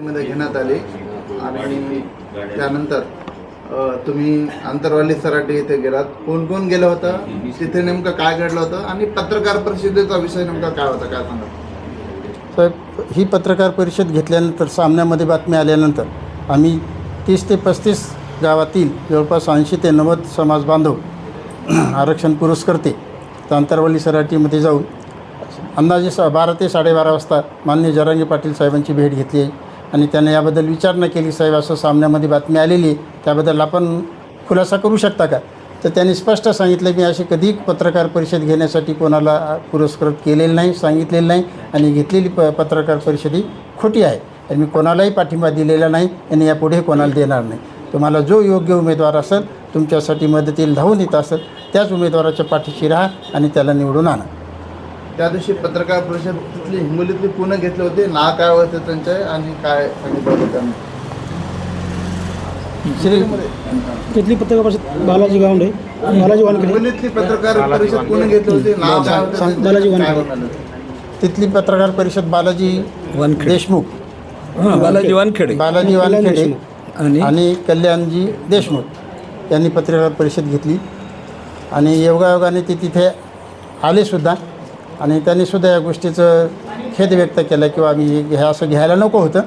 मध्ये घेण्यात आली. आणि त्यानंतर तुम्ही आंतरवाली सराटी इथे गेलात. कोण कोण गेलं होतं? तिथे नेमकं काय घडलं होतं? आणि पत्रकार परिषदेचा विषय नेमका काय होता? काय सांगा साहेब ही पत्रकार परिषद घेतल्यानंतर सामन्यामध्ये बातमी आल्यानंतर आम्ही तीस ते पस्तीस गावातील जवळपास ऐंशी ते नव्वद समाज बांधव आरक्षण पुरस्कर्ते तर सराटीमध्ये जाऊन अंदाजे सा बारा ते साडेबारा वाजता मान्य जरांगे पाटील साहेबांची भेट घेतली. आहे आणि त्यांना याबद्दल विचारणा केली साहेब असं सामन्यामध्ये बातमी आलेली त्याबद्दल आपण खुलासा करू शकता का? तर त्यांनी स्पष्ट सांगितलं मी अशी कधी पत्रकार परिषद घेण्यासाठी कोणाला पुरस्कृत केलेलं नाही सांगितलेलं नाही आणि घेतलेली प पत्रकार परिषद ही खोटी आहे. आणि मी कोणालाही पाठिंबा दिलेला नाही आणि यापुढे कोणाला देणार नाही. तुम्हाला जो योग्य उमेदवार असेल तुमच्यासाठी मदतीला धावून येत असेल त्याच उमेदवाराच्या पाठीशी राहा आणि त्याला निवडून आणा. त्या दिवशी पत्रकार परिषद तिथली हिंगोलीतली पुणे घेतले होते. नाव काय होते त्यांचे आणि काय सांगितलं होतं त्यांनी? तिथली पत्रकार परिषद बालाजी गावंडे. बालाजी वानखेडे हिंगोलीतली पत्रकार परिषद पुणे घेतली होती. नाव काय होतं त्यांचं? बालाजी काय वानखेडे. म्हणाले? तिथली पत्रकार परिषद बालाजी वानखेडे. देशमुख. हां बालाजी वानखेडे. बालाजी वानखेडे आणि? आणि कल्याणजी देशमुख यांनी पत्रकार परिषद घेतली. आणि योगायोगाने ते तिथे आलेसुद्धा आणि त्यांनी सुद्धा या गोष्टीचं खेद व्यक्त केला किंवा आम्ही हे असं घ्यायला नको होतं.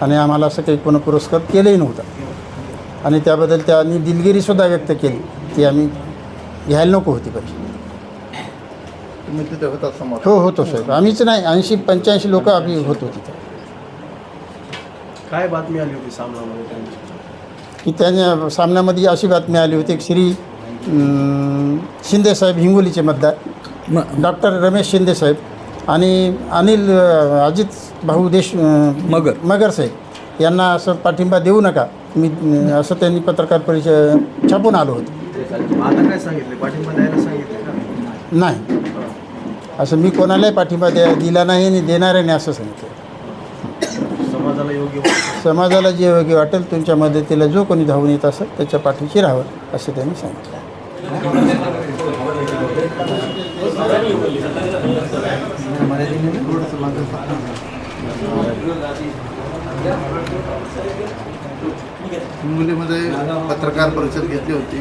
आणि आम्हाला असं काही पुन्हा पुरस्कार केलंही नव्हतं. आणि त्याबद्दल त्यांनी दिलगिरीसुद्धा व्यक्त केली की आम्ही घ्यायला नको होती समोर? हो होतो साहेब. आम्हीच नाही ऐंशी पंच्याऐंशी लोक आम्ही होतो तिथे. काय बातमी आली होती सामनामध्ये त्यांची? की त्याने सामन्यामध्ये अशी बातमी आली होती की श्री शिंदेसाहेब हिंगोलीचे मतदार. म- डॉक्टर रमेश शिंदेसाहेब आणि अनिल अजित भाऊ देश मगर. मगर साहेब यांना असं पाठिंबा देऊ नका. मी असं त्यांनी पत्रकार परिषद छापून आलो होतो. आता काय सांगितले? पाठिंबा द्यायला सांगितले का? नाही. असं मी कोणालाही पाठिंबा द्या दिला नाही आणि देणार नाही असं सांगितलं. समाजाला योग्य. समाजाला जे योग्य वाटेल तुमच्या मदतीला जो कोणी धावून येत असेल त्याच्या पाठीशी राहावं असं त्यांनी सांगितलं. हिंगोलीमध्ये पत्रकार परिषद घेतली होती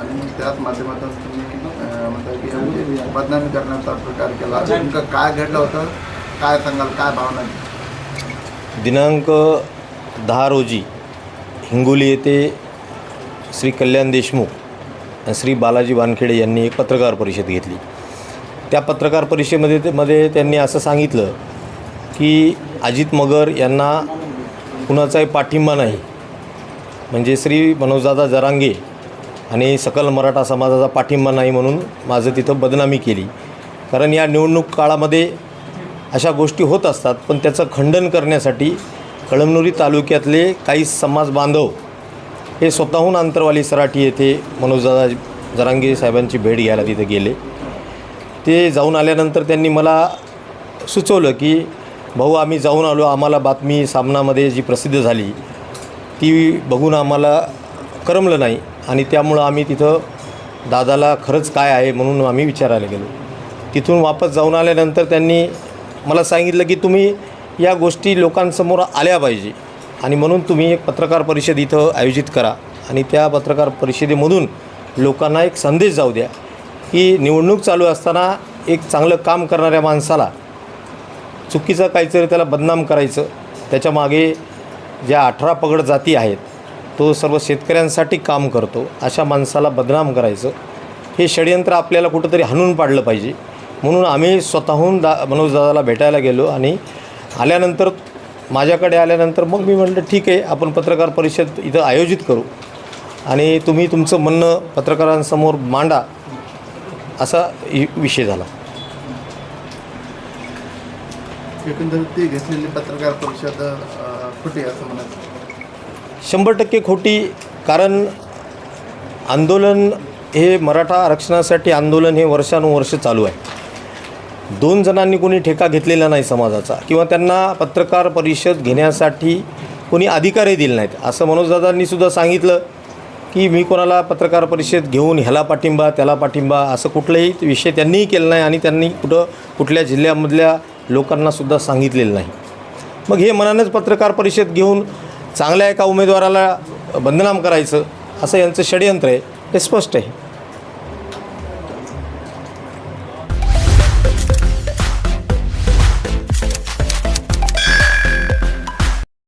आणि त्याच माध्यमातून तुम्ही म्हणता की म्हणजे बदनामी करण्याचा प्रकार केला. नेमकं काय घडलं होतं? काय सांगाल? काय भावना दिनांक दहा रोजी हिंगोली येथे श्री कल्याण देशमुख आणि श्री बालाजी वानखेडे यांनी एक पत्रकार परिषद घेतली. त्या पत्रकार परिषदेमध्ये ते- मध्ये त्यांनी असं सांगितलं की अजित मगर यांना कुणाचाही पाठिंबा नाही. म्हणजे श्री मनोजदादा जरांगे आणि सकल मराठा समाजाचा पाठिंबा नाही म्हणून माझं तिथं बदनामी केली. कारण या निवडणूक काळामध्ये अशा गोष्टी होत असतात पण त्याचं खंडन करण्यासाठी कळमनुरी तालुक्यातले काही समाज बांधव हे स्वतःहून अंतरवाली सराठी येथे मनोजदादा जरांगे साहेबांची भेट घ्यायला तिथे गेले. ते जाऊन आल्यानंतर त्यांनी मला सुचवलं की भाऊ आम्ही जाऊन आलो. आम्हाला बातमी सामनामध्ये जी प्रसिद्ध झाली ती बघून आम्हाला करमलं नाही आणि त्यामुळं आम्ही तिथं दादाला खरंच काय आहे म्हणून आम्ही विचारायला गेलो. तिथून वापस जाऊन आल्यानंतर त्यांनी मला सांगितलं की तुम्ही या गोष्टी लोकांसमोर आल्या पाहिजे आणि म्हणून तुम्ही एक पत्रकार परिषद इथं आयोजित करा आणि त्या पत्रकार परिषदेमधून लोकांना एक संदेश जाऊ द्या. की निवडणूक चालू असताना एक चांगलं काम करणाऱ्या माणसाला चुकीचं काहीतरी त्याला बदनाम करायचं त्याच्यामागे ज्या अठरा पगड जाती आहेत तो सर्व शेतकऱ्यांसाठी काम करतो अशा माणसाला बदनाम करायचं हे षडयंत्र आपल्याला कुठंतरी हाणून पाडलं पाहिजे. म्हणून आम्ही स्वतःहून दा मनोजदादाला भेटायला गेलो आणि आल्यानंतर माझ्याकडे आल्यानंतर मग मी म्हटलं ठीक आहे आपण पत्रकार परिषद इथं आयोजित करू. आणि तुम्ही तुमचं म्हणणं पत्रकारांसमोर मांडा. असा विषय झाला. एकंदरीत ती घेतलेली पत्रकार परिषद अं, खोटी आहे असं म्हणत शंभर टक्के खोटी कारण आंदोलन हे मराठा आरक्षणासाठी आंदोलन हे वर्षानुवर्ष चालू आहे. दोन जणांनी कोणी ठेका घेतलेला नाही समाजाचा किंवा त्यांना पत्रकार परिषद घेण्यासाठी कोणी अधिकारही दिले नाहीत. असं मनोजदादांनी सुद्धा सांगितलं. की मी कोणाला पत्रकार परिषद घेऊन ह्याला पाठिंबा त्याला पाठिंबा असं कुठलाही विषय त्यांनीही केलं नाही आणि त्यांनी कुठं कुठल्या जिल्ह्यामधल्या लोकांनासुद्धा सांगितलेलं नाही. मग हे मनानंच पत्रकार परिषद घेऊन चांगल्या एका उमेदवाराला बदनाम करायचं असं यांचं षडयंत्र आहे हे स्पष्ट आहे.